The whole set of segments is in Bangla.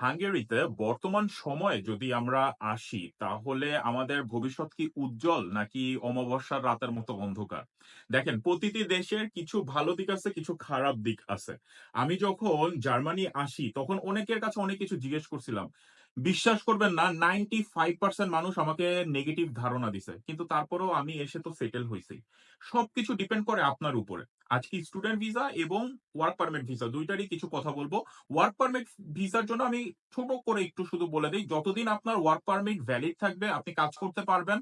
হাঙ্গেরিতে বর্তমান সময়ে যদি আমরা আসি, তাহলে আমাদের ভবিষ্যৎ কি উজ্জ্বল নাকি অমাবস্যার রাতের মতো অন্ধকার? দেখেন, প্রতিটি দেশের কিছু ভালো দিক আছে, কিছু খারাপ দিক আছে। আমি যখন জার্মানি আসি, তখন অনেকের কাছে অনেক কিছু জিজ্ঞেস করছিলাম বিশ্বাস করবেন না নাইনটি ফাইভ পার্সেন্ট মানুষ আমাকে নেগেটিভ ধারণা দিছে। কিন্তু তারপরেও আমি এসে তো সেটেল হয়েছি সবকিছু ডিপেন্ড করে আপনার উপরে। আজকে স্টুডেন্ট ভিসা এবং ওয়ার্ক পারমিট ভিসা দুইটারই কিছু কথা বলব। ওয়ার্ক পারমিট ভিসার জন্য আমি ছোট করে একটু শুধু বলে দিই, যতদিন আপনার ওয়ার্ক পারমিট ভ্যালিড থাকবে, আপনি কাজ করতে পারবেন।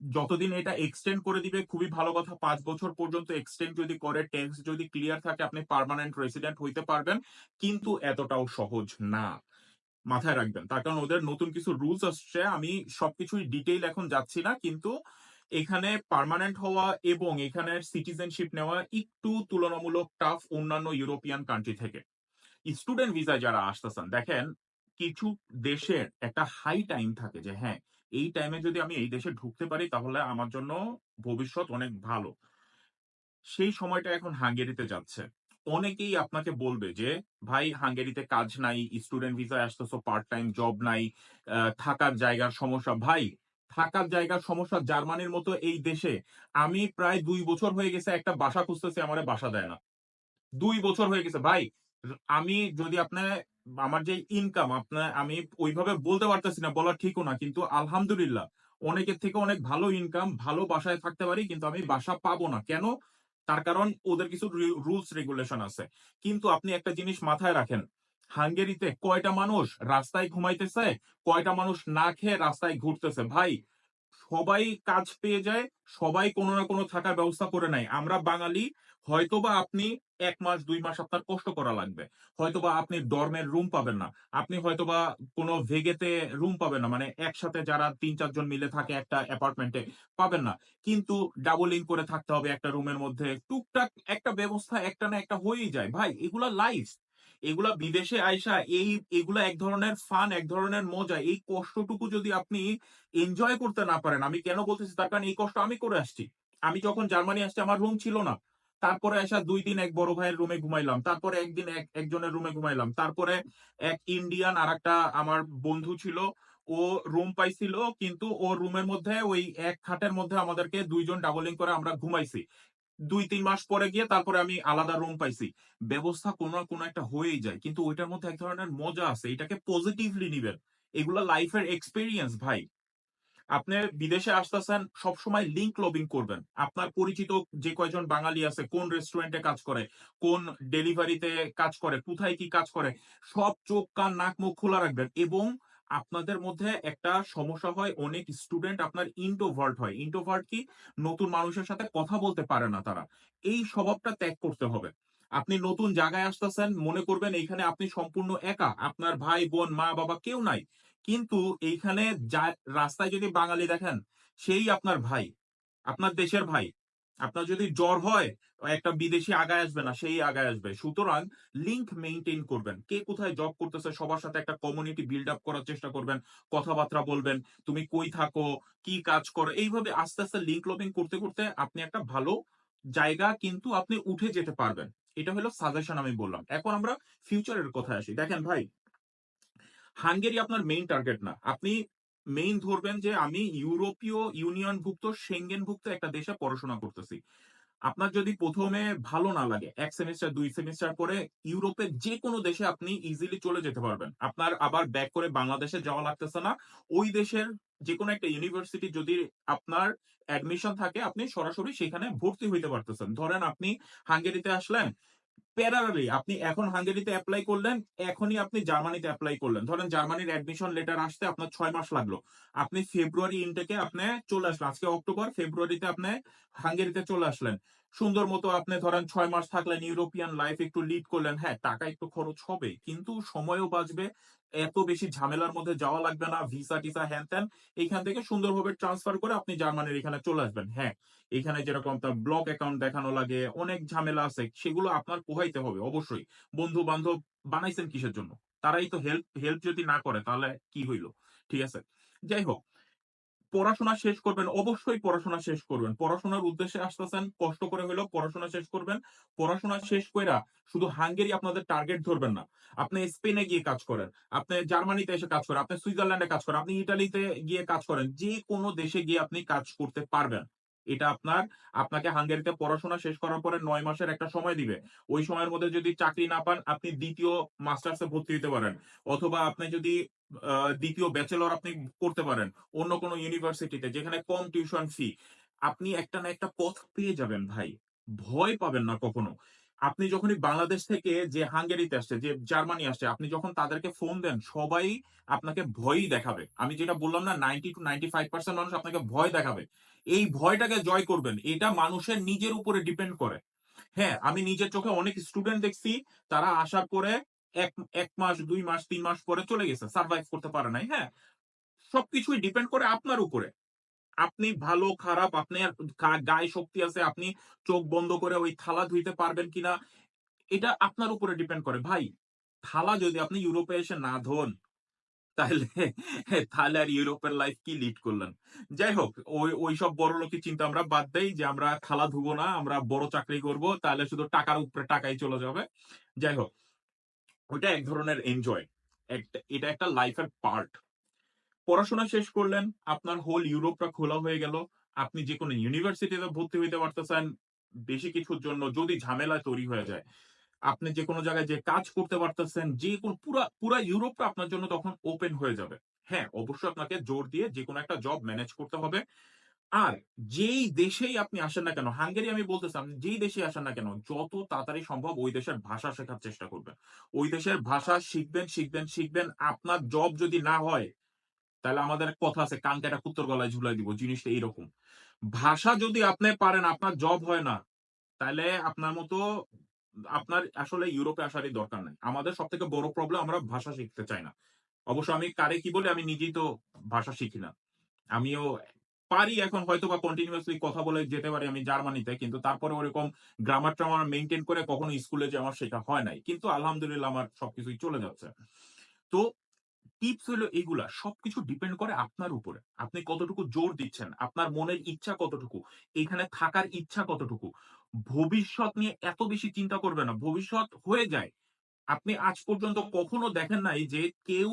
যতদিন এটা এক্সটেন্ড করে দিবে, খুবই ভালো কথা, পাঁচ বছর পর্যন্ত এক্সটেন্ড যদি করে ট্যাক্স যদি ক্লিয়ার থাকে, আপনি পারমানেন্ট রেসিডেন্ট হইতে পারবেন। কিন্তু এতটাও সহজ না। মাথায় রাখবেন। তার কারণ ওদের নতুন কিছু রুলস আসছে, আমি সবকিছুই ডিটেইল এখন যাচ্ছি না, কিন্তু এখানে পার্মানেন্ট হওয়া এবং এখানের সিটিজেনশিপ নেওয়া একটু তুলনামূলক টাফ অন্যান্য ইউরোপিয়ান কান্ট্রি থেকে। স্টুডেন্ট ভিসায় যারা আসতেছেন, দেখেন কিছু দেশের একটা হাই টাইম থাকে যে হ্যাঁ এই টাইমে যদি আমি এই দেশে ঢুকতে পারি, তাহলে আমার জন্য ভবিষ্যৎ অনেক ভালো। সেই সময়টা এখন হাঙ্গেরিতে যাচ্ছে। অনেকেই আপনাকে বলবে যে, ভাই, হাঙ্গেরিতে কাজ নাই স্টুডেন্ট ভিসায় আসতেছো পার্ট টাইম জব নাই থাকার জায়গার সমস্যা। ভাই, থাকার জায়গার সমস্যা জার্মানির মতো এই দেশে, আমি প্রায় দুই বছর হয়ে গেছে একটা বাসা খুঁজতেছি, আমারে বাসা দেয় না। দুই বছর হয়ে গেছে। ভাই, আমি যদি আপনার আমার যে ইনকাম আপনার আমি ওইভাবে বলতে পারতেছি না বলা ঠিকও না, কিন্তু আলহামদুলিল্লাহ, অনেকের থেকে অনেক ভালো ইনকাম ভালো বাসায় থাকতে পারি, কিন্তু আমি বাসা পাবো না। কেন? তার কারণ ওদের কিছু রুলস রেগুলেশন আছে। কিন্তু আপনি একটা জিনিস মাথায় রাখেন, হাঙ্গেরিতে কয়টা মানুষ রাস্তায় ঘুমাইতেছে, কয়টা মানুষ না খেয়ে রাস্তায় ঘুরতেছে? ভাই সবাই কাজ পেয়ে যায়, সবাই কোনো না কোনো থাকার ব্যবস্থা করে নেয়। আমরা বাঙালি, হয়তোবা আপনি এক মাস, দুই মাস আপনার কষ্ট করা লাগবে। হয়তোবা আপনি ডর্মের রুম পাবেন না। আপনি হয়তোবা কোনো ভেগেতে রুম পাবেন না। মানে একসাথে যারা তিন, চারজন মিলে থাকে একটা অ্যাপার্টমেন্টে পাবেন না। কিন্তু ডাবলিং করে থাকতে হবে একটা রুমের মধ্যে। টুকটাক একটা ব্যবস্থা একটা না একটা হয়েই যায়। ভাই, এগুলা লাইফ এগুলা বিদেশে আইসা এই, এগুলা এক ধরনের ফান এক ধরনের মজা, এই কষ্টটুকু যদি আপনি এনজয় করতে না পারেন, আমি কেন বলতেছি? তার কারণ এই কষ্ট আমি করে আসছি। আমি যখন জার্মানি আসছি, আমার রুম ছিল না। তারপরে আসা দুই দিন এক বড় ভাইয়ের রুমে ঘুমাইলাম। তারপরে একদিন এক, একজনের রুমে ঘুমাইলাম। তারপরে এক ইন্ডিয়ান আর একটা আমার বন্ধু ছিল, ও রুম পাইছিল, কিন্তু ও রুমের মধ্যে ওই এক খাটের মধ্যে আমাদেরকে দুইজন ডাবলিং করে আমরা ঘুমাইছি। দুই তিন মাস পরে গিয়ে তারপরে আমি আলাদা রুম পাইছি। ব্যবস্থা কোনো কোনো একটা হয়েই যায়, কিন্তু ওইটার মধ্যে এক ধরনের মজা আছে, এটাকে পজিটিভলি নিবেন। এগুলা লাইফের এক্সপিরিয়েন্স ভাই। আপনি বিদেশে আসতেছেন, সবসময় লিঙ্ক লবিং করবেন। আপনার পরিচিত যে কয়জন বাঙালি আছে, কোন রেস্টুরেন্টে কাজ করে, কোন ডেলিভারিতে কাজ করে, কোথায় কি কাজ করে, সব চোখ, কান, নাক, মুখ খোলা রাখবেন এবং আপনাদের মধ্যে একটা সমস্যা হয়, অনেক স্টুডেন্ট আপনার ইন্টোভার্ট হয়। ইন্টোভার্ট কি? নতুন মানুষের সাথে কথা বলতে পারে না তারা। এই স্বভাবটা ত্যাগ করতে হবে। আপনি নতুন জায়গায় আসতেছেন, মনে করবেন এইখানে আপনি সম্পূর্ণ একা। আপনার ভাই, বোন, মা, বাবা কেউ নাই। কিন্তু এইখানে রাস্তায় যদি বাঙালি দেখেন, সেই আপনার ভাই, আপনার দেশের ভাই। আপনার যদি জ্বর হয়, একটা বিদেশি আগায় আসবে না, সেই আগায় আসবে। সুতরাং লিঙ্ক মেনটেন করবেন। কে কোথায় জব করতেছে, সবার সাথে একটা কমিউনিটি বিল্ড আপ করার চেষ্টা করবেন, কথাবার্তা বলবেন, তুমি কই থাকো, কি কাজ করো, এইভাবে আস্তে আস্তে লিঙ্ক লবিং করতে করতে আপনি একটা ভালো জায়গা কিন্তু আপনি উঠে যেতে পারবেন। এটা হলো সাজেশন আমি বললাম। এখন আমরা ফিউচারের কথায় আসি। দেখেন ভাই হাঙ্গেরি আপনার মেইন টার্গেট না। আপনি মেইন ধরবেন যে আমি ইউরোপীয় ইউনিয়ন ভুক্ত সেঙ্গেন ভুক্ত একটা দেশে পড়াশোনা করতেছি। আপনার যদি প্রথমে ভালো না লাগে, এক সেমিস্টার দুই সেমিস্টার পরে ইউরোপের যে কোনো দেশে আপনি ইজিলি চলে যেতে পারবেন। আপনার আবার ব্যাক করে বাংলাদেশে যাওয়া লাগতেছে না। ওই দেশের যে কোনো একটা ইউনিভার্সিটি যদি আপনার অ্যাডমিশন থাকে, আপনি সরাসরি সেখানে ভর্তি হইতে পারতেছেন। ধরেন আপনি হাঙ্গেরিতে আসলেন প্যারালি আপনি এখন হাঙ্গেরিতে অ্যাপ্লাই করলেন, এখনই আপনি জার্মানিতে অ্যাপ্লাই করলেন। ধরেন জার্মানির অ্যাডমিশন লেটার আসতে আপনার ছয় মাস লাগল। আপনি ফেব্রুয়ারি ইনটেকে আপনি চলে আসলেন। আজকে অক্টোবর ফেব্রুয়ারিতে আপনি হাঙ্গেরিতে চলে আসলেন। সুন্দর মতো আপনি ধরেন ছয় মাস থাকলেন, ইউরোপিয়ান লাইফ একটু লিড করলেন হ্যাঁ টাকা একটু খরচ হবে, কিন্তু সময়ও বাঁচবে, এত বেশি ঝামেলার মধ্যে যাওয়া লাগবে না ভিসা টিসা, হ্যান ত্যান, এইখান থেকে সুন্দরভাবে ট্রান্সফার করে আপনি জার্মানির এখানে চলে আসবেন। হ্যাঁ এখানে যেরকম তার ব্লক অ্যাকাউন্ট দেখানো লাগে, অনেক ঝামেলা আছে, সেগুলো আপনার পোহাইতে হবে, অবশ্যই। বন্ধু বান্ধব বানাইছেন কিসের জন্য? তারাই তো হেল্প হেল্প যদি না করে, তাহলে কি হইল? ঠিক আছে? যাই হোক পড়াশোনা শেষ করবেন, অবশ্যই পড়াশোনা শেষ করবেন। পড়াশোনার উদ্দেশ্যে আসতেছেন, কষ্ট করে হলেও পড়াশোনা শেষ করবেন। পড়াশোনা শেষ করে শুধু হাঙ্গেরি আপনাদের টার্গেট ধরবেন না। আপনি স্পেনে গিয়ে কাজ করেন, আপনি জার্মানিতে এসে কাজ করেন, আপনি সুইজারল্যান্ডে কাজ করেন, আপনি ইটালিতে গিয়ে কাজ করেন যে কোনো দেশে গিয়ে আপনি কাজ করতে পারবেন। এটা আপনার আপনাকে হাঙ্গেরিতে পড়াশোনা শেষ করার পরে নয় মাসের একটা সময় দিবে। ওই সময়ের মধ্যে যদি চাকরি না পান, আপনি দ্বিতীয় মাস্টার্সে ভর্তি হতে পারেন। অথবা আপনি যদি দ্বিতীয় ব্যাচেলর আপনি করতে পারেন, অন্য কোনো ইউনিভার্সিটিতে, যেখানে কম টিউশন ফি। আপনি একটা না একটা পথ পেয়ে যাবেন ভাই। ভয় পাবেন না কখনো। আপনি যখনই বাংলাদেশ থেকে যে হাঙ্গেরিতে আসছে, যে জার্মানি আসছে, আপনি যখন তাদেরকে ফোন দেন, সবাই আপনাকে ভয়ই দেখাবে। আমি যেটা বললাম না ninety two ninety five percent মানুষ আপনাকে ভয় দেখাবে। এই ভয়টাকে জয় করবেন, এটা মানুষের নিজের উপরে ডিপেন্ড করে। হ্যাঁ আমি নিজের চোখে অনেক স্টুডেন্ট দেখছি, তারা আসার পরে এক এক মাস, দুই মাস, তিন মাস পরে চলে গেছে সার্ভাইভ করতে পারে নাই হ্যাঁ। সবকিছুই ডিপেন্ড করে আপনার উপরে। আপনি ভালো, খারাপ আপনার গায়ে শক্তি আছে, আপনি চোখ বন্ধ করে ওই থালা ধুইতে পারবেন কিনা, এটা আপনার উপরে ডিপেন্ড করে। ভাই, থালা যদি আপনি ইউরোপে এসে না ধোন, তাহলে তাহলে আর ইউরোপের লাইফ কি লিড করলেন? যাই হোক, ওই সব বড় লোকের চিন্তা আমরা বাদ দেই যে আমরা থালা ধুবো না, আমরা বড় চাকরি করব, তাহলে শুধু টাকার উপরে টাকাই চলে যাবে। যাই হোক, ওইটা এক ধরনের এনজয় একটা, এটা একটা লাইফের পার্ট পড়াশোনা শেষ করলেন, আপনার হোল ইউরোপটা খোলা হয়ে গেল, আপনি যে কোনো ইউনিভার্সিটিতে ভর্তি হইতে পারতেছেন, বেশি কিছুর জন্য যদি ঝামেলা তৈরি হয়ে যায়, আপনি যে কোনো জায়গায় যে কাজ করতে পারতেছেন, যে কোনো পুরা পুরা ইউরোপটা আপনার জন্য তখন ওপেন হয়ে যাবে। হ্যাঁ অবশ্যই আপনাকে জোর দিয়ে যে কোনো একটা জব ম্যানেজ করতে হবে। আর যেই দেশেই আপনি আসেন না কেন, হাঙ্গেরি আমি বলতেছি যেই দেশে আসেন না কেন, যত তাড়াতাড়ি সম্ভব ওই দেশের ভাষা শেখার চেষ্টা করবেন। ওই দেশের ভাষা শিখবেন শিখবেন শিখবেন, আপনার জব যদি না হয় তাহলে আমাদের কথা আছে, কানকে একটা কুত্তর গলায় ঝুলাই দিব, জিনিসটা এইরকম। ভাষা যদি আপনি পারেন, আপনার জব হয় না, তাহলে আপনার মতো, আপনার আসলে ইউরোপে আসারই দরকার নেই। আমাদের সব থেকে বড় প্রবলেম আমরা ভাষা শিখতে চাই না। অবশ্য আমি কারে কি বলি, আমি নিজেই তো ভাষা শিখি না। আমিও পারি এখন হয়তো বা কন্টিনিউয়াসলি কথা বলে যেতে পারি আমি জার্মানিতে, কিন্তু তারপরে ওরকম গ্রামার ট্রামার মেনটেন করে কখনো স্কুলে যে আমার শেখা হয় নাই। কিন্তু আলহামদুলিল্লাহ আমার সবকিছুই চলে যাচ্ছে। তো টিপস হলো এইগুলা সবকিছু ডিপেন্ড করে আপনার উপরে। আপনি কতটুকু জোর দিচ্ছেন, আপনার মনের ইচ্ছা কতটুকু, এখানে থাকার ইচ্ছা কতটুকু। ভবিষ্যৎ নিয়ে এত বেশি চিন্তা করবে না, ভবিষ্যৎ হয়ে যায়। আপনি আজ পর্যন্ত কখনো দেখেন নাই যে কেউ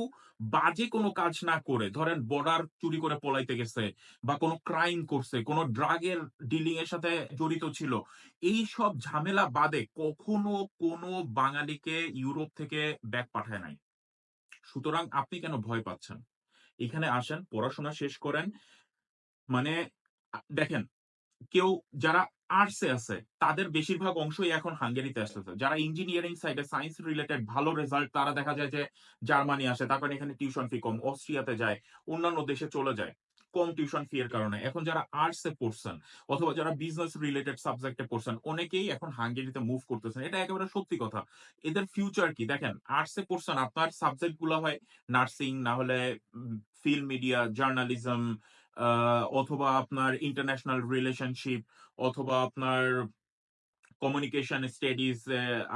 বাজে কোনো কাজ না করে, ধরেন বর্ডার চুরি করে পলাইতে গেছে বা কোনো ক্রাইম করছে, কোনো ড্রাগের ডিলিং এর সাথে জড়িত ছিল এই সব ঝামেলা বাদে কখনো কোনো বাঙালিকে ইউরোপ থেকে ব্যাগ পাঠায় নাই। সুতরাং আপনি কেন ভয় পাচ্ছেন? এখানে আসেন, পড়াশোনা শেষ করেন। মানে দেখেন, কেউ যারা আর্টসে আছে, তাদের বেশিরভাগ অংশই এখন হাঙ্গেরিতে আসতেছে। যারা ইঞ্জিনিয়ারিং সাইডে সায়েন্স রিলেটেড ভালো রেজাল্ট তারা দেখা যায় যে জার্মানি আসে, তারপরে এখানে টিউশন ফি কম, অস্ট্রিয়াতে যায়, অন্যান্য দেশে চলে যায়। কম টিউশন ফি এর কারণে। এখন যারা আর্টসে পড়ছেন অথবা যারা বিজনেস রিলেটেড সাবজেক্টে পড়ছেন, অনেকেই এখন হাঙ্গেরিতে মুভ করতেছেন। এটা একেবারে সত্যি কথা। এদের ফিউচার কি? দেখেন আর্টসে পড়ছেন, আপনার সাবজেক্টগুলো হয় নার্সিং না হলে ফিল্ম মিডিয়া জার্নালিজম অথবা আপনার ইন্টারন্যাশনাল রিলেশনশিপ অথবা আপনার কমিউনিকেশন স্টাডিজ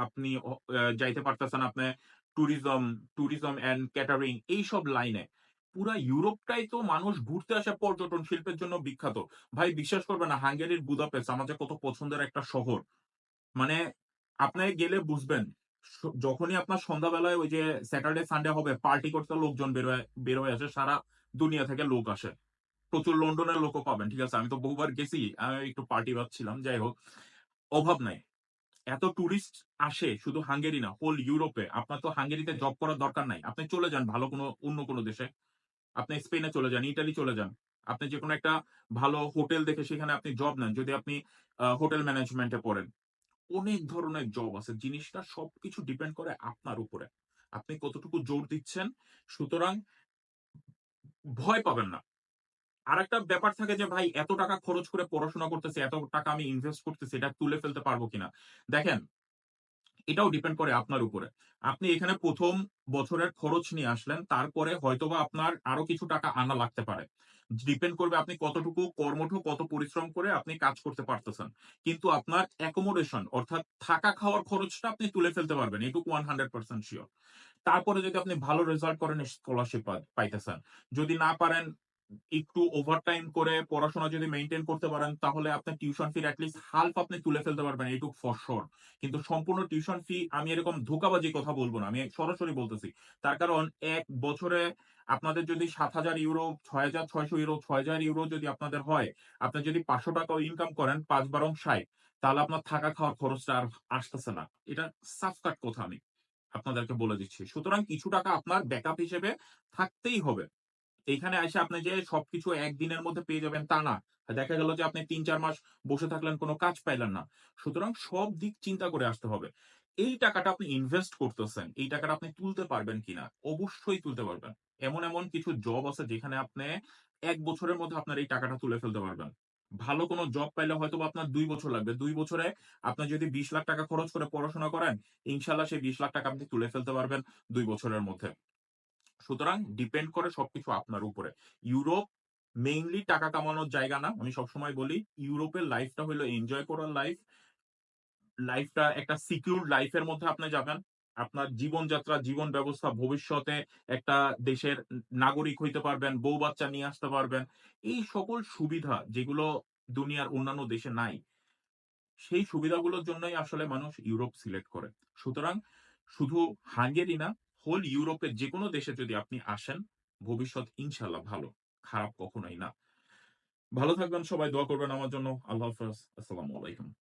আপনি যাইতে পারতেছেন আপনি ট্যুরিজম ট্যুরিজম এন্ড ক্যাটারিং এইসব লাইনে পুরা ইউরোপটাই তো মানুষ ঘুরতে আসে পর্যটন শিল্পের জন্য বিখ্যাত। ভাই, বিশ্বাস করবে না, হাঙ্গেরির বুদাপেস্ট আমাদের কত পছন্দের একটা শহর। মানে আপনি গেলে বুঝবেন যখনই আপনার সন্ধ্যাবেলায় ওই যে স্যাটারডে, সানডে হবে, পার্টি করতে লোকজন বেরোয় বেরোয় আসে, সারা দুনিয়া থেকে লোক আসে। প্রচুর লন্ডনের লোকও পাবেন, ঠিক আছে? আমি তো বহুবার গেছি, আমি একটু পার্টি ভাবছিলাম, যাই হোক। অভাব নাই। এত টুরিস্ট আসে শুধু হাঙ্গেরি না হোল ইউরোপে। আপনার তো হাঙ্গেরিতে জব করার দরকার নাই। আপনি চলে যান ভালো কোনো, অন্য কোনো দেশে। আপনি স্পেনে চলে যান, ইটালি চলে যান, আপনি যে কোনো একটা ভালো হোটেল দেখে সেখানে আপনি জব নেন, যদি আপনি হোটেল ম্যানেজমেন্টে পড়েন। অনেক ধরনের জব আছে, জিনিসটা সবকিছু ডিপেন্ড করে আপনার উপরে। আপনি কতটুকু জোর দিচ্ছেন, সুতরাং ভয় পাবেন না। আর একটা ব্যাপার থাকে যে, ভাই, এত টাকা খরচ করে পড়াশোনা করতেছি, এত টাকা আমি ইনভেস্ট করতেছি, এটা তুলে ফেলতে পারব কিনা? দেখেন এটাও ডিপেন্ড করে আপনার উপরে। আপনি এখানে প্রথম বছরের খরচ নিয়ে আসলেন, তারপরে হয়তোবা আপনার আরও কিছু টাকা আনা লাগতে পারে। ডিপেন্ড করবে আপনি কতটুকু কর্মঠ, কত পরিশ্রম করে আপনি কাজ করতে পারতেছেন। কিন্তু আপনার অ্যাকোমোডেশন অর্থাৎ থাকা খাওয়ার খরচটা আপনি তুলে ফেলতে পারবেন, এটুকু ওয়ান হান্ড্রেড পার্সেন্ট শিওর তারপরে যদি আপনি ভালো রেজাল্ট করেন স্কলারশিপ পাইতেছেন। যদি না পারেন একটু ওভারটাইম করে পড়াশোনা যদি মেনটেন করতে পারেন তাহলে আপনার টিউশন ফির অ্যাটলিস্ট হালফ আপনি তুলে ফেলতে পারবেন এইটুক শিওর। কিন্তু সম্পূর্ণ টিউশন ফি আমি এরকম ধোঁকাবাজি কথা বলব না। আমি সরাসরি বলতেছি। তার কারণ এক বছরে আপনাদের যদি ৳৭,০০০ ৳৬,৬০০ ৳৬,০০০ যদি আপনাদের হয়, আপনি যদি ৳৫০০ ও ইনকাম করেন ৫ বারং ৬০ তাহলে আপনার থাকা খাওয়ার খরচটা আর আসতেছে না। এটা সাফ কাট কথা আমি আপনাদেরকে বলে দিচ্ছি। সুতরাং কিছু টাকা আপনার ব্যাকআপ হিসেবে থাকতেই হবে। এইখানে আইসা আপনি যে সবকিছু একদিনের মধ্যে পেয়ে যাবেন তা না। দেখা গেল যে আপনি ৩-৪ মাস বসে থাকলেন কোন কাজ পাইলেন না। সুতরাং সব দিক চিন্তা করে আসতে হবে। এই টাকাটা আপনি ইনভেস্ট করতেছেন, এই টাকাটা আপনি তুলতে পারবেন কিনা? অবশ্যই তুলতে পারবেন। এমন, এমন কিছু জব আছে যেখানে আপনি এক বছরের মধ্যে আপনার এই টাকাটা তুলে ফেলতে পারবেন। ভালো কোনো জব পাইলে হয়তোবা আপনার দুই বছর লাগবে। দুই বছরে আপনি যদি বিশ লাখ টাকা খরচ করে পড়াশোনা করেন, ইনশাআল্লাহ সেই বিশ লাখ টাকা আপনি তুলে ফেলতে পারবেন দুই বছরের মধ্যে। সুতরাং ডিপেন্ড করে সবকিছু আপনার উপরে। ইউরোপ মেইনলি টাকা কামানোর জায়গা না। আমি সবসময় বলি ইউরোপের লাইফটা হইল এনজয় করার লাইফ। লাইফটা একটা সিকিউর লাইফ এর মধ্যে আপনি যাবেন। আপনার জীবনযাত্রা, জীবন ব্যবস্থা ভবিষ্যতে একটা দেশের নাগরিক হইতে পারবেন, বউ-বাচ্চা নিয়ে আসতে পারবেন। এই সকল সুবিধা যেগুলো দুনিয়ার অন্যান্য দেশে নাই। সেই সুবিধাগুলোর জন্যই আসলে মানুষ ইউরোপ সিলেক্ট করে। সুতরাং শুধু হাঙ্গেরি না, হোল ইউরোপের যে কোনো দেশে যদি আপনি আসেন, ভবিষ্যৎ ইনশাল্লাহ ভালো। খারাপ কখনোই না। ভালো থাকবেন সবাই, দোয়া করবেন আমার জন্য। আল্লাহ হাফেজ। আসসালামু আলাইকুম।